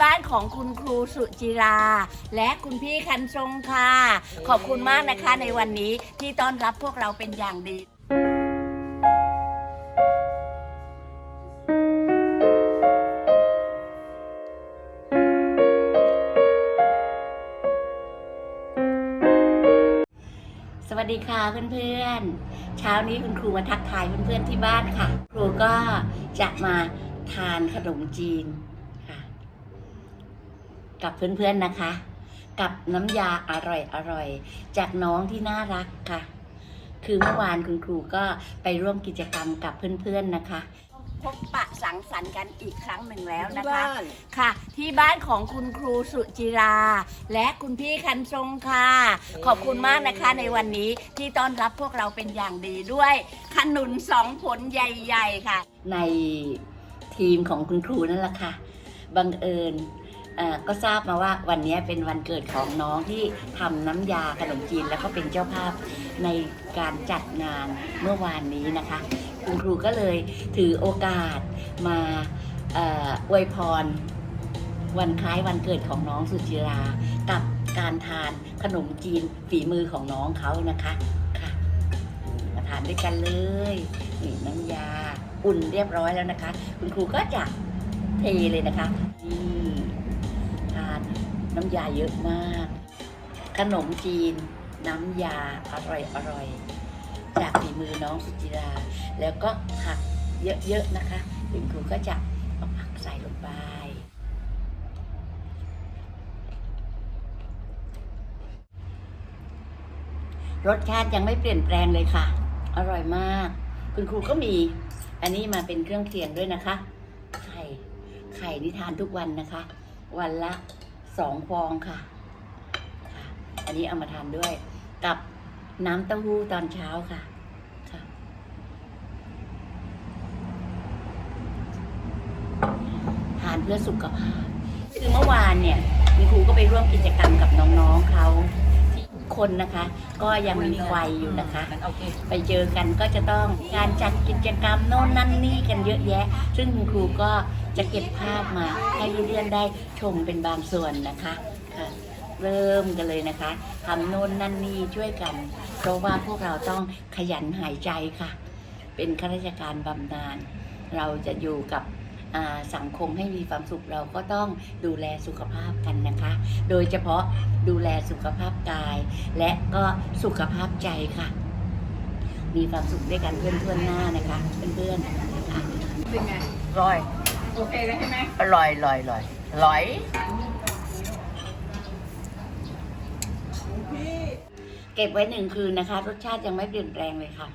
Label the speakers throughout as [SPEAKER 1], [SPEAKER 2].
[SPEAKER 1] บ้านของคุณครูสุจิรา และคุณพี่คันทรงค่ะ ขอบคุณมากนะคะในวันนี้ที่ต้อนรับพวกเราเป็นอย่างดี สวัสดีค่ะเพื่อนๆ เช้านี้คุณครูมาทักทายเพื่อนๆที่บ้านค่ะ ครูก็จะมาทานขนมจีน กับเพื่อนๆนะคะ กับน้ำยาอร่อยๆจากน้องที่น่ารักค่ะ คือเมื่อวานคุณครูก็ไปร่วมกิจกรรมกับเพื่อนๆนะคะ พบปะสังสรรค์กันอีกครั้งหนึ่งแล้วนะคะ ค่ะ ที่บ้านของคุณครูสุจิรา และคุณพี่คันทรงค่ะ ขอบคุณมากนะคะในวันนี้ที่ต้อนรับพวกเราเป็นอย่างดีด้วยขนุนสองผลใหญ่ ๆ ค่ะ ในทีมของคุณครูนั่นแหละค่ะบังเอิญเอ่อ ก็ทราบมาว่าวันนี้เป็นวันเกิดของน้องที่ทำน้ำยาขนมจีนแล้วก็เป็นเจ้าภาพในการจัดงานเมื่อวานนี้นะคะ คุณครูก็เลยถือโอกาสมาอวยพร วันคล้ายวันเกิดของน้องสุจิรา กับการทานขนมจีนฝีมือของน้องเขานะคะค่ะมาทานด้วยกันเลยนี่น้ำยาอุ่นเรียบร้อยแล้วนะคะ คุณครูก็จะเทเลยนะคะนี่ น้ำยาเยอะมาก ขนมจีน น้ำยาอร่อยอร่อย จากฝีมือน้องสุจิรา แล้วก็ผักเยอะๆนะคะคุณครูก็จะเอาผักใส่ลงไปรสชาติยังไม่เปลี่ยนแปลงเลยค่ะ อร่อยมาก คุณครูก็มี อันนี้มาเป็นเครื่องเคียงด้วยนะคะ ไข่ ไข่นี่ทานทุกวันนะคะ วันละ สองฟองค่ะ อันนี้เอามาทานด้วยกับน้ำเต้าหู้ตอนเช้าค่ะค่ะ ทานเพื่อสุขภาพ คือเมื่อวานเนี่ยคุณครูก็ไปร่วมกิจกรรมกับน้องๆเขา คนนะคะ ก็ยังมีไฟอยู่นะคะ ไปเจอกันก็จะต้องการจัดกิจกรรมโน่นนั่นนี่กันเยอะแยะ ซึ่งคุณครูก็จะเก็บภาพมาให้เพื่อนๆได้ชมเป็นบางส่วนนะคะค่ะเริ่มกันเลยนะคะทำโน่นนั่นนี่ช่วยกัน เพราะว่าพวกเราต้องขยันหายใจค่ะ เป็นข้าราชการบำนาญเราจะอยู่กับอ่า สังคมให้มีความสุขเราก็ต้องดูแลสุขภาพกันนะคะ โดยเฉพาะดูแลสุขภาพกาย และก็สุขภาพใจค่ะ มีความสุขด้วยกันเพื่อนๆหน้านะคะเพื่อนๆอะ
[SPEAKER 2] เป็นไง
[SPEAKER 1] อร่อย
[SPEAKER 2] โอเคแล้วใช่ไหม
[SPEAKER 1] อร่อยอร่อยอร่อยอร่อยเก็บไว้หนึ่งคืนนะคะ รสชาติยังไม่เปลี่ยนแปลงเลยค่ะ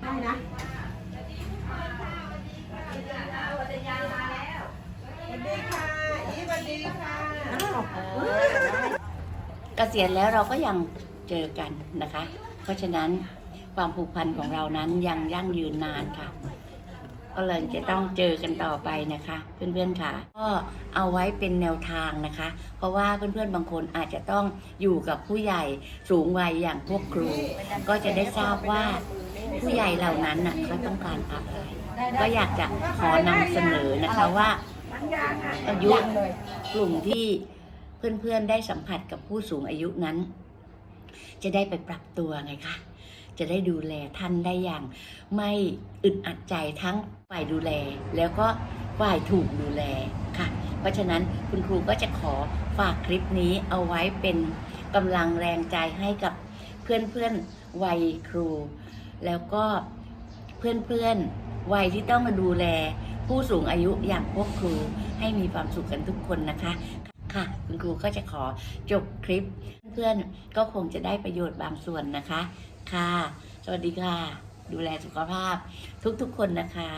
[SPEAKER 2] ได้นะอ้าว
[SPEAKER 1] เกษียณแล้วเราก็ยังเจอกันนะคะ เพราะฉะนั้นความผูกพันของเรานั้นยังยั่งยืนนานค่ะ ก็เลยจะต้องเจอกันต่อไปนะคะ เพื่อนๆค่ะ ก็เอาไว้เป็นแนวทางนะคะ เพราะว่าเพื่อนๆบางคนอาจจะต้องอยู่กับผู้ใหญ่สูงวัยอย่างพวกครู ก็จะได้ทราบว่าผู้ใหญ่เหล่านั้นน่ะเขาต้องการอะไรก็อยากจะขอนำเสนอนะคะว่า อายุกลุ่มที่เพื่อนๆได้สัมผัสกับผู้สูงอายุนั้น จะได้ไปปรับตัวไงคะจะได้ดูแลท่านได้อย่าง ไม่อึดอัดใจทั้งฝ่ายดูแล แล้วก็ฝ่ายถูกดูแลค่ะ เพราะฉะนั้นคุณครูก็จะขอฝากคลิปนี้เอาไว้เป็นกำลังแรงใจให้กับเพื่อนๆวัยครู แล้วก็เพื่อนๆวัยที่ต้องมาดูแล ผู้สูงอายุอย่างพวกครูให้มีความสุขกันทุกคนนะคะค่ะ คุณครูก็จะขอจบคลิป เพื่อนๆก็คงจะได้ประโยชน์บางส่วนนะคะ ค่ะ สวัสดีค่ะ ดูแลสุขภาพทุกๆคนนะคะ